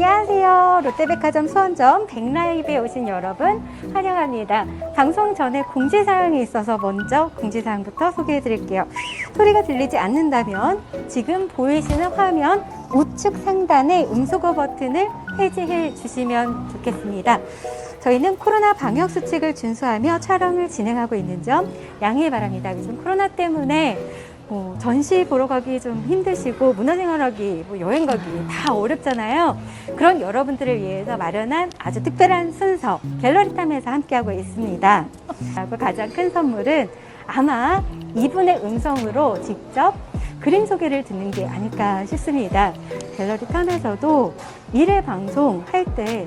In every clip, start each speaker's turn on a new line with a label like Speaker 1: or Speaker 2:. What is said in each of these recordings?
Speaker 1: 안녕하세요. 롯데백화점 수원점 백라이브에 오신 여러분 환영합니다. 방송 전에 공지사항이 있어서 먼저 공지사항부터 소개해 드릴게요. 소리가 들리지 않는다면 지금 보이시는 화면 우측 상단의 음소거 버튼을 해지해 주시면 좋겠습니다. 저희는 코로나 방역 수칙을 준수하며 촬영을 진행하고 있는 점 양해 바랍니다. 요즘 코로나 때문에 뭐 전시 보러 가기 좀 힘드시고 문화생활하기, 뭐 여행 가기 다 어렵잖아요. 그런 여러분들을 위해서 마련한 아주 특별한 순서 갤러리 탐에서 함께하고 있습니다. 그리고 가장 큰 선물은 아마 이분의 음성으로 직접 그림 소개를 듣는 게 아닐까 싶습니다. 갤러리 탐에서도 일회 방송 할때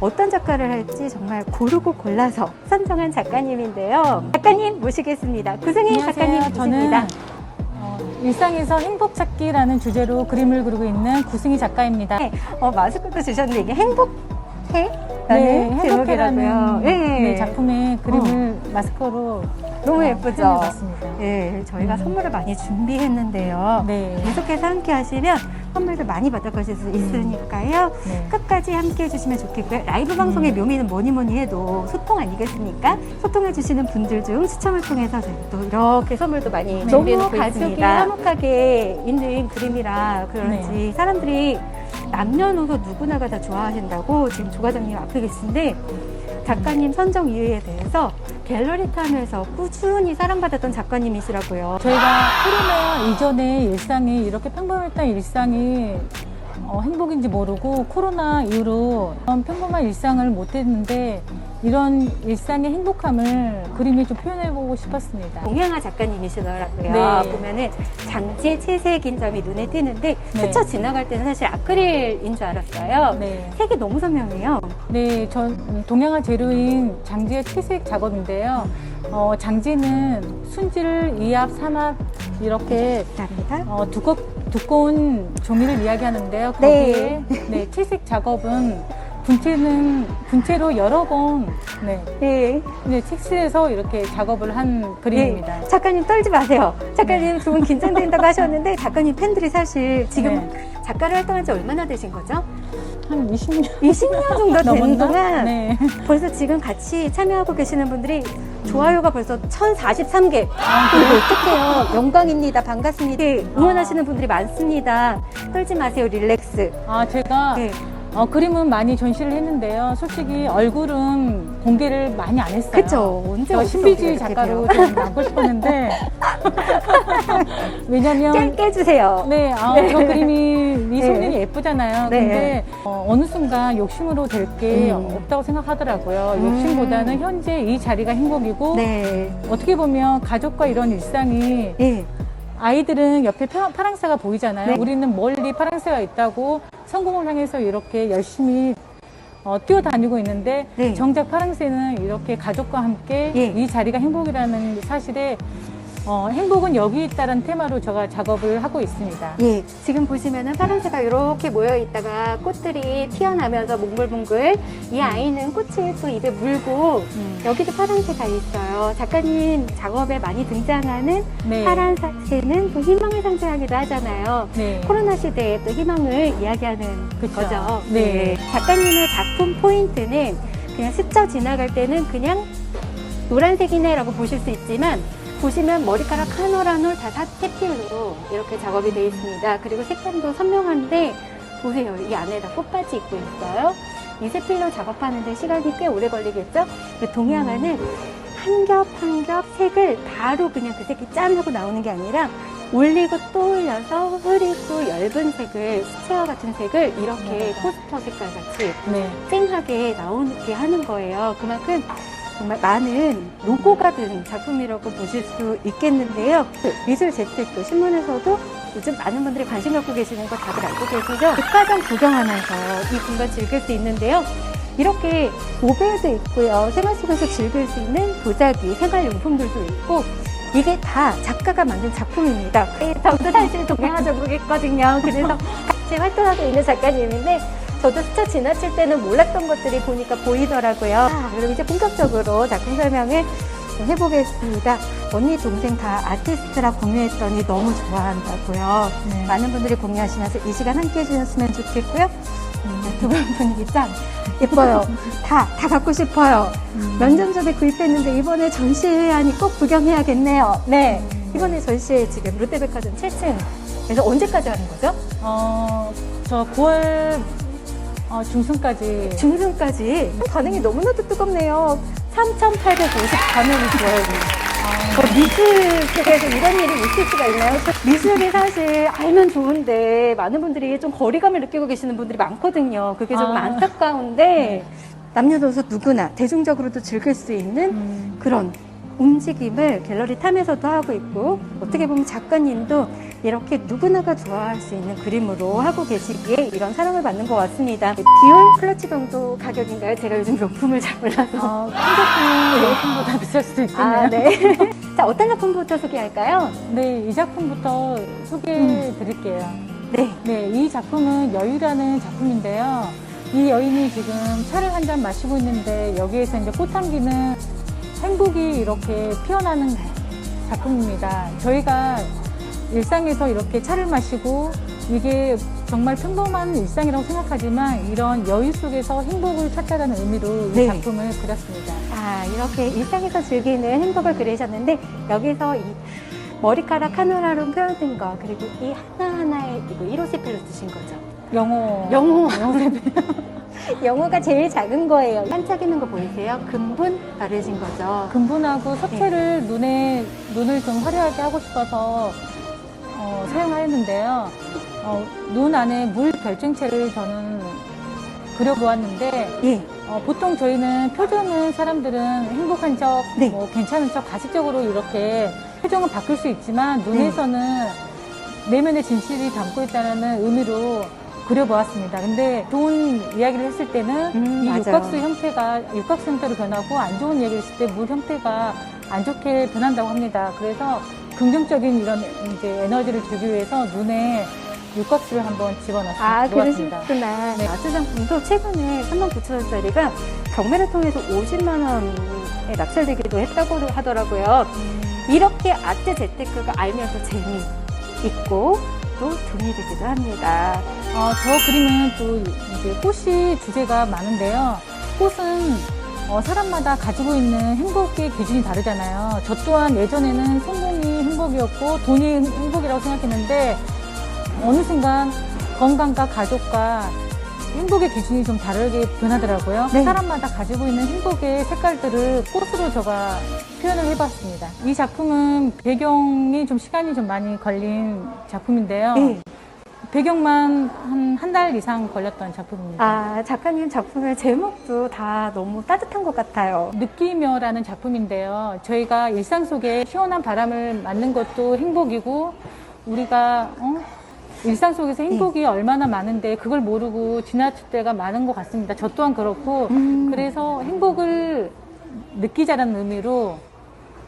Speaker 1: 어떤 작가를 할지 정말 고르고 골라서 선정한 작가님인데요. 작가님 모시겠습니다. 구승희 작가님 모십니다.
Speaker 2: 저는 어, 일상에서 행복 찾기라는 주제로 그림을 그리고 있는 구승희 작가입니다.
Speaker 1: 네, 어, 마스크도 주셨는데 이게 행복해?
Speaker 2: 네,
Speaker 1: 제목이라고요.
Speaker 2: 행복해라는
Speaker 1: 네.
Speaker 2: 네, 작품의 그림을 마스크로
Speaker 1: 너무
Speaker 2: 어,
Speaker 1: 예쁘죠? 네, 저희가
Speaker 2: 음.
Speaker 1: 선물을 많이 준비했는데요.
Speaker 2: 네.
Speaker 1: 계속해서 함께 하시면 선물도 많이 받아가실 수 있으니까요.
Speaker 2: 네.
Speaker 1: 끝까지 함께 해주시면 좋겠고요. 라이브 방송의
Speaker 2: 음.
Speaker 1: 묘미는 뭐니 뭐니 해도 소통 아니겠습니까? 소통해주시는 분들 중 추첨을 통해서 저희 또 이렇게 선물도 많이
Speaker 2: 네.
Speaker 1: 준비해
Speaker 2: 너무
Speaker 1: 놓고
Speaker 2: 가족이
Speaker 1: 있습니다. 화목하게 있는 그림이라 그런지
Speaker 2: 네.
Speaker 1: 사람들이 남녀노소 누구나가 다 좋아하신다고 지금 조 과장님 앞에 계신데 작가님 선정 이유에 대해서 갤러리 탐에서 꾸준히 사랑받았던 작가님이시라고요.
Speaker 2: 저희가 코로나 이전에 일상이 이렇게 평범했던 일상이 어, 행복인지 모르고 코로나 이후로 평범한 일상을 못했는데 이런 일상의 행복함을 그림에 좀 표현해보고 싶었습니다.
Speaker 1: 동양화 작가님이시더라고요.
Speaker 2: 네.
Speaker 1: 보면은 장지의 채색인 점이 눈에 띄는데
Speaker 2: 네.
Speaker 1: 스쳐 지나갈 때는 사실 아크릴인 줄 알았어요.
Speaker 2: 네.
Speaker 1: 색이 너무 선명해요.
Speaker 2: 네, 전 동양화 재료인 장지의 채색 작업인데요. 어, 장지는 순질, 이압, 삼압 이렇게
Speaker 1: 감사합니다.
Speaker 2: 어, 두꺼, 두꺼운 종이를 이야기하는데요.
Speaker 1: 네.
Speaker 2: 거기에 네. 채색 작업은 분체는 분체로 여러 번 네,
Speaker 1: 네.
Speaker 2: 네, 색칠해서 이렇게 작업을 한 그림입니다.
Speaker 1: 네. 작가님 떨지 마세요. 작가님 두 분 긴장된다고 하셨는데 작가님 팬들이 사실 지금
Speaker 2: 네.
Speaker 1: 작가를 활동한 지 얼마나 되신 거죠?
Speaker 2: 한 20년
Speaker 1: 20년 정도 된
Speaker 2: 넘었나?
Speaker 1: 동안
Speaker 2: 네.
Speaker 1: 벌써 지금 같이 참여하고 계시는 분들이 좋아요가 벌써 1043개.
Speaker 2: 아,
Speaker 1: 이거 어떡해요. 영광입니다. 반갑습니다. 네, 응원하시는 분들이 많습니다. 떨지 마세요. 릴렉스.
Speaker 2: 아, 제가
Speaker 1: 네.
Speaker 2: 어, 그림은 많이 전시를 했는데요. 솔직히 얼굴은 공개를 많이 안 했어요.
Speaker 1: 그쵸. 언제
Speaker 2: 저
Speaker 1: 어디서
Speaker 2: 신비주의 작가로
Speaker 1: 돼요?
Speaker 2: 좀 남고 싶었는데 왜냐면
Speaker 1: 짧게 해주세요.
Speaker 2: 네, 아,
Speaker 1: 네.
Speaker 2: 저 그림이 이
Speaker 1: 네.
Speaker 2: 손님이 예쁘잖아요.
Speaker 1: 네.
Speaker 2: 근데 어, 어느 순간 욕심으로 될 게
Speaker 1: 음.
Speaker 2: 없다고 생각하더라고요.
Speaker 1: 음.
Speaker 2: 욕심보다는 현재 이 자리가 행복이고
Speaker 1: 네.
Speaker 2: 어떻게 보면 가족과 이런 일상이
Speaker 1: 예.
Speaker 2: 아이들은 옆에 파- 파랑새가 보이잖아요.
Speaker 1: 네.
Speaker 2: 우리는 멀리 파랑새가 있다고 성공을 향해서 이렇게 열심히 어, 뛰어다니고 있는데
Speaker 1: 네.
Speaker 2: 정작 파랑새는 이렇게 가족과 함께
Speaker 1: 예.
Speaker 2: 이 자리가 행복이라는 사실에 어, 행복은 여기 있다는 테마로 제가 작업을 하고 있습니다.
Speaker 1: 예. 지금 보시면은 파란새가 이렇게 모여 있다가 꽃들이 튀어나면서 몽글몽글 이 아이는 꽃을 또 입에 물고
Speaker 2: 음.
Speaker 1: 여기도 파란새가 있어요. 작가님 작업에 많이 등장하는
Speaker 2: 네.
Speaker 1: 파란새는 또 희망을 상징하기도 하잖아요.
Speaker 2: 네.
Speaker 1: 코로나 시대에 또 희망을 이야기하는
Speaker 2: 그쵸.
Speaker 1: 거죠.
Speaker 2: 네.
Speaker 1: 작가님의 작품 포인트는 그냥 스쳐 지나갈 때는 그냥 노란색이네라고 보실 수 있지만 보시면 머리카락 한 올 한 올 다 사태필로 이렇게 작업이 되어 있습니다. 그리고 색감도 선명한데 보세요. 이 안에다 꽃받이 있고 있어요. 이 세필로 작업하는데 시간이 꽤 오래 걸리겠죠? 근데 동양화는 한 겹 한 겹 색을 바로 그냥 그 색이 짠 하고 나오는 게 아니라 올리고 또 올려서 흐리고 엷은 색을 수채화 같은 색을 이렇게
Speaker 2: 네.
Speaker 1: 포스터 색깔 같이
Speaker 2: 네.
Speaker 1: 쨍하게 나오게 하는 거예요. 그만큼 정말 많은 로고가 든 작품이라고 보실 수 있겠는데요. 그 미술 재택도 신문에서도 요즘 많은 분들이 관심 갖고 계시는 거 다들 알고 계시죠? 백화점 구경하면서 이 공간 즐길 수 있는데요. 이렇게 모벨도 있고요. 생활 속에서 즐길 수 있는 도자기, 생활용품들도 있고 이게 다 작가가 만든 작품입니다. 저도 사실 동양화 전공했거든요. 그래서 같이 활동하고 있는 작가님인데 저도 스쳐 지나칠 때는 몰랐던 것들이 보니까 보이더라고요. 아, 그럼 이제 본격적으로 작품 설명을 좀 해보겠습니다. 언니 동생 다 아티스트라 공유했더니 너무 좋아한다고요.
Speaker 2: 네.
Speaker 1: 많은 분들이 공유하시면서 이 시간 함께 해주셨으면 좋겠고요. 두분 분위기 짱 예뻐요. 다, 다 갖고 싶어요. 몇년 전에 구입했는데 이번에 전시회하니 꼭 구경해야겠네요. 네. 이번에 전시회 지금 롯데백화점 7층. 그래서 언제까지 하는 거죠?
Speaker 2: 어, 저 9월 어, 중순까지
Speaker 1: 중순까지. 반응이 너무나도 뜨겁네요. 3,850반응이 좋아요.
Speaker 2: 어,
Speaker 1: 그 미술 속에서 이런 일이 있을 수가 있나요? 미술이 사실 알면 좋은데 많은 분들이 좀 거리감을 느끼고 계시는 분들이 많거든요. 그게 조금
Speaker 2: 아.
Speaker 1: 안타까운데 남녀노소 누구나 대중적으로도 즐길 수 있는
Speaker 2: 음,
Speaker 1: 그런 움직임을 갤러리 탐에서도 하고 있고 어떻게 보면 작가님도 이렇게 누구나가 좋아할 수 있는 그림으로 하고 계시기에 이런 사랑을 받는 것 같습니다. 디올 클러치 정도 가격인가요? 제가 요즘 명품을 잘 몰라서.
Speaker 2: 어, 큰 작품보다 비쌀 수도 있겠네요.
Speaker 1: 아, 네. 자, 어떤 작품부터 소개할까요?
Speaker 2: 네, 이 작품부터 소개해 드릴게요.
Speaker 1: 네.
Speaker 2: 네, 이 작품은 여유라는 작품인데요. 이 여인이 지금 차를 한 잔 마시고 있는데 여기에서 이제 꽃향기는 행복이 이렇게 피어나는 작품입니다. 저희가 일상에서 이렇게 차를 마시고 이게 정말 평범한 일상이라고 생각하지만 이런 여유 속에서 행복을 찾자라는 의미로 이
Speaker 1: 네.
Speaker 2: 작품을 그렸습니다.
Speaker 1: 아, 이렇게 일상에서 즐기는 행복을 그리셨는데 여기서 이 머리카락 하나하나로 표현된 거 그리고 이 하나하나에 이거 1호 세필로 쓰신 거죠.
Speaker 2: 영어.
Speaker 1: 영어.
Speaker 2: 영어 세배.
Speaker 1: 영어가 제일 작은 거예요. 반짝이는 거 보이세요? 금분 바르신 거죠.
Speaker 2: 금분하고 석회를 눈에 눈을 좀 화려하게 하고 싶어서 어, 사용하였는데요. 어, 눈 안에 물 결정체를 저는 그려보았는데
Speaker 1: 예.
Speaker 2: 어, 보통 저희는 표정은 사람들은 행복한 척,
Speaker 1: 네.
Speaker 2: 뭐 괜찮은 척 가식적으로 이렇게 표정은 바뀔 수 있지만 눈에서는 내면의 진실이 담고 있다는 의미로 그려보았습니다. 근데 좋은 이야기를 했을 때는
Speaker 1: 음,
Speaker 2: 이
Speaker 1: 맞아요.
Speaker 2: 육각수 형태가 육각수 형태로 변하고 안 좋은 얘기를 했을 때 물 형태가 안 좋게 변한다고 합니다. 그래서 긍정적인 이런 이제 에너지를 주기 위해서 눈에 육각수를 한번 집어넣었습니다.
Speaker 1: 아. 그러시구나.
Speaker 2: 네.
Speaker 1: 아트 상품도 최근에 39,000원짜리가 경매를 통해서 50만 원에 낙찰되기도 했다고 하더라고요. 이렇게 아트 재테크가 알면서 재미있고 또 돈이 되기도 합니다.
Speaker 2: 어, 저 그림은 또 이제 꽃이 주제가 많은데요. 꽃은 어, 사람마다 가지고 있는 행복의 기준이 다르잖아요. 저 또한 예전에는 성공이 행복이었고 돈이 행복이라고 생각했는데 어느 순간 건강과 가족과 행복의 기준이 좀 다르게 변하더라고요.
Speaker 1: 네.
Speaker 2: 사람마다 가지고 있는 행복의 색깔들을 꽃으로 제가 표현을 해봤습니다. 이 작품은 배경이 좀 시간이 좀 많이 걸린 작품인데요.
Speaker 1: 네.
Speaker 2: 배경만 한 한 달 이상 걸렸던 작품입니다.
Speaker 1: 아, 작가님 작품의 제목도 다 너무 따뜻한 것 같아요.
Speaker 2: 느끼며라는 작품인데요. 저희가 일상 속에 시원한 바람을 맞는 것도 행복이고 우리가 어? 일상 속에서 행복이 얼마나 많은데 그걸 모르고 지나칠 때가 많은 것 같습니다. 저 또한 그렇고
Speaker 1: 음.
Speaker 2: 그래서 행복을 느끼자라는 의미로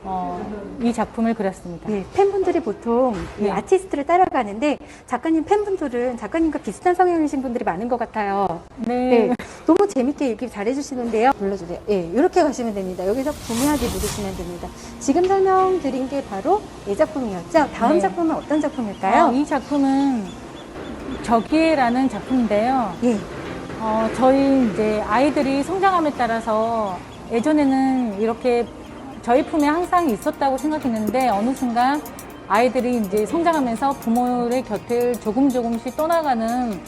Speaker 2: 어, 이 작품을 그렸습니다.
Speaker 1: 네, 팬분들이 보통 이
Speaker 2: 네.
Speaker 1: 아티스트를 따라가는데 작가님 팬분들은 작가님과 비슷한 성향이신 분들이 많은 것 같아요.
Speaker 2: 네.
Speaker 1: 네, 너무 재밌게 읽기 잘해주시는데요. 눌러주세요. 예, 이렇게 가시면 됩니다. 여기서 구매하기 누르시면 됩니다. 지금 설명드린 게 바로 이 작품이었죠. 다음
Speaker 2: 네.
Speaker 1: 작품은 어떤 작품일까요?
Speaker 2: 어, 이 작품은 저기에라는 작품인데요.
Speaker 1: 예,
Speaker 2: 어, 저희 이제 아이들이 성장함에 따라서 예전에는 이렇게 저희 품에 항상 있었다고 생각했는데 어느 순간 아이들이 이제 성장하면서 부모의 곁을 조금 조금씩 떠나가는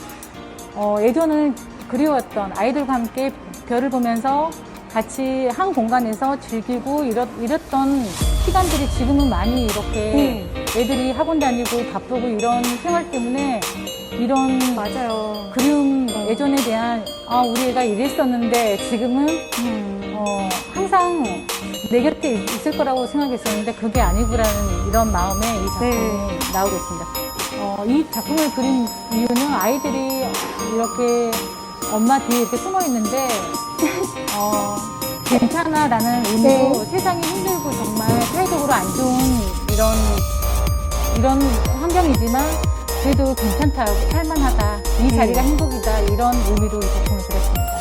Speaker 2: 어, 예전은 그리웠던 아이들과 함께 별을 보면서 같이 한 공간에서 즐기고 이랬, 이랬던 시간들이 지금은 많이 이렇게 애들이 학원 다니고 바쁘고 이런 생활 때문에 이런
Speaker 1: 맞아요.
Speaker 2: 그리움 예전에 대한 아 우리 애가 이랬었는데 지금은
Speaker 1: 음,
Speaker 2: 어, 항상 내 곁에 있- 있을 거라고 생각했었는데 그게 아니구라는 이런 마음에 이 작품이
Speaker 1: 네.
Speaker 2: 나오게 됐습니다. 어, 이 작품을 그린 이유는 아이들이 이렇게 엄마 뒤에 이렇게 숨어 있는데 어, 괜찮아라는 의미로
Speaker 1: 네.
Speaker 2: 세상이 힘들고 정말 사회적으로 안 좋은 이런 이런 환경이지만 그래도 괜찮다, 살만하다, 이
Speaker 1: 네.
Speaker 2: 자리가 행복이다 이런 의미로 이 작품을 그렸습니다.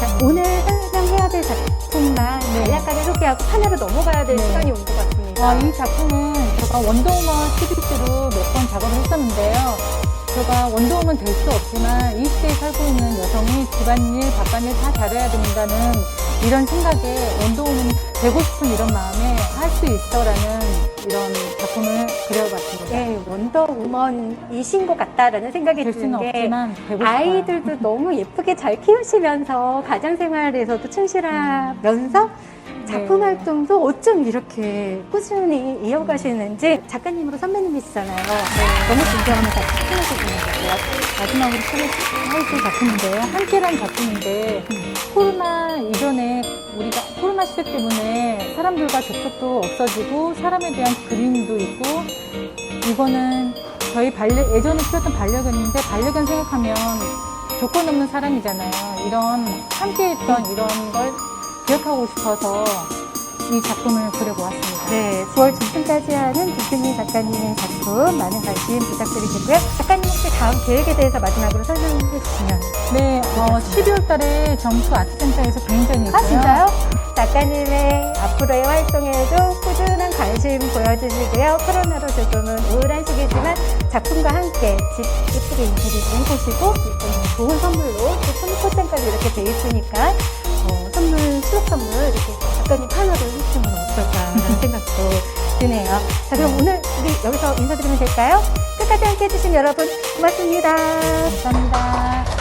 Speaker 1: 자, 오늘 설명해야 될 작품만
Speaker 2: 네.
Speaker 1: 간략하게 소개하고 하나로 넘어가야 될
Speaker 2: 네.
Speaker 1: 시간이 온 것 같습니다.
Speaker 2: 어, 이 작품은 제가 원더우먼 시리즈로 몇 번 작업을 했었는데요. 제가 원더우먼 될 수 없지만 이 시대에 살고 있는 집안일, 바깥일 다 잘해야 된다는 이런 생각에 원더우먼 되고 싶은 이런 마음에 할 수 있어라는 이런 작품을 그려봤습니다.
Speaker 1: 네, 원더우먼이신 것 같다라는 생각이
Speaker 2: 될 수는
Speaker 1: 드는 게
Speaker 2: 없지만 되고 싶어요.
Speaker 1: 아이들도 너무 예쁘게 잘 키우시면서 가정 생활에서도 충실하면서 작품
Speaker 2: 네.
Speaker 1: 활동도 어쩜 이렇게 꾸준히 이어가시는지 작가님으로 선배님이시잖아요. 너무 존경하면서 추천해주시는 거고요.
Speaker 2: 마지막으로 하실 작품인데요. 함께란 작품인데 코로나 이전에 우리가 코로나 시대 때문에 사람들과 접촉도 없어지고 사람에 대한 그림도 있고 이거는 저희 반려 예전에 키웠던 반려견인데 반려견 생각하면 조건 없는 사람이잖아요. 이런 함께했던 이런 걸 기억하고 싶어서 이 작품을 그려보았습니다.
Speaker 1: 네, 9월 중순까지 하는 김승민 작가님의 작품 많은 관심 부탁드리겠고요. 작가님 혹시 다음 계획에 대해서 마지막으로 설명해 주시면.
Speaker 2: 네, 어, 12월 달에 정수 아트센터에서 굉장히 있고요.
Speaker 1: 아, 진짜요? 작가님의 앞으로의 활동에도 꾸준한 관심 보여주시고요. 코로나로 조금은 우울한 시기지만 작품과 함께 집 예쁘게 인테리어 해보시고 음, 좋은 선물로 또 손포장까지 이렇게 돼 있으니까 어, 선물, 수록 선물 이렇게 작가님 하나로 해주시면 어떨까라는 생각도 드네요. 자, 그럼 오늘 우리 여기서 인사드리면 될까요? 끝까지 함께 해주신 여러분 고맙습니다.
Speaker 2: 감사합니다.